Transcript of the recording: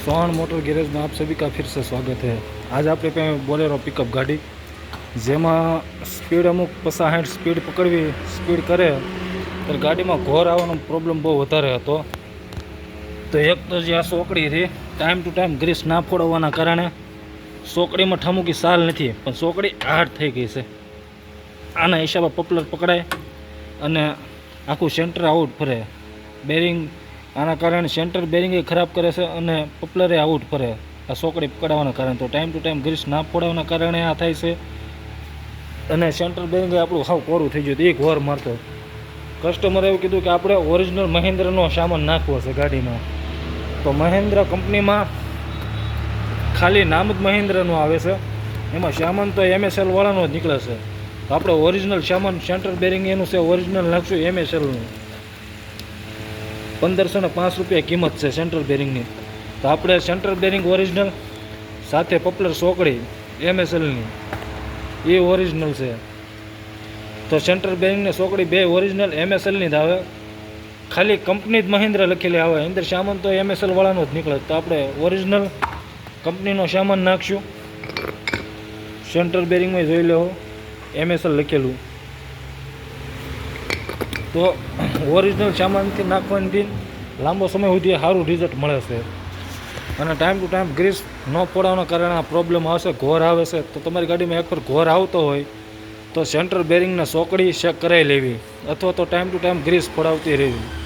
Sohan motor garage में आप सभी का फिर से स्वागत है आज આપણે पे બોલેરો પિકઅપ ગાડી જેમાં સ્પીડ અમુક પચાસ સ્પીડ પકડવી સ્પીડ કરે તો ગાડીમાં ઘોર આવવાનો પ્રોબ્લેમ બહુ વધારે હતો તો એક તો જે આ સોકડી હતી ટાઈમ ટુ ટાઈમ ગ્રીસ ના ફોડવવાના કારણે સોકડીમાં ઠામુકી સાલ નથી પણ સોકડી હાર્ડ થઈ ગઈ છે આના હિસાબે પોપ્યુલર પકડાય અને આખું સેન્ટર આઉટ ફરે બેરિંગ આના કારણે સેન્ટર બેરિંગ ખરાબ કરે છે અને પોપ્યુલરે આઉટ ફરે. આ સોકડી પકડાવવાના કારણે તો ટાઈમ ટુ ટાઈમ ગ્રીસ ના પડવાના કારણે આ થાય છે. અને સેન્ટર બેરિંગ આપણું સાવ કોરું થઈ ગયું એક વાર મારતો. કસ્ટમરે એવું કીધું કે આપણે ઓરિજિનલ મહેન્દ્રનો સામાન નાખવો છે ગાડીમાં તો મહેન્દ્ર કંપનીમાં ખાલી નામ જ મહેન્દ્રનું આવે છે. એમાં સામાન તો એમએસએલ વાળાનો જ નીકળે છે. તો આપણે ઓરિજિનલ સામાન સેન્ટર બેરિંગ એનું છે ઓરિજિનલ નાખશું એમએસએલનું પંદરસો ને પાંચ રૂપિયા કિંમત છે સેન્ટ્રલ બેરિંગની તો આપણે સેન્ટ્રલ બેરિંગ ઓરિજિનલ સાથે પોપ્યુલર સોકડી એમએસએલની એ ઓરિજિનલ છે. તો સેન્ટ્રલ બેરિંગની સોકડી બે ઓરિજિનલ એમએસએલની જ આવે. ખાલી કંપની જ મહિન્દ્રા લખેલી આવે. અંદર સામાન તો એમએસએલવાળાનો જ નીકળે. તો આપણે ઓરિજિનલ કંપનીનો સામાન નાખશું. સેન્ટ્રલ બેરિંગમાં જોઈ લેવો એમએસએલ લખેલું. તો ઓરિજિનલ સામાનથી નાખવાથી લાંબો સમય સુધી સારું રિઝલ્ટ મળે છે. અને ટાઈમ ટુ ટાઈમ ગ્રીસ ન પડવાના કારણે આ પ્રોબ્લેમ આવશે, ઘોર આવે છે. તો તમારી ગાડીમાં એક પર ઘોર આવતો હોય, તો સેન્ટર બેરિંગના સોકડી ચેક કરાવી લેવી. અથવા તો ટાઈમ ટુ ટાઈમ ગ્રીસ પડાવતી રહેવી.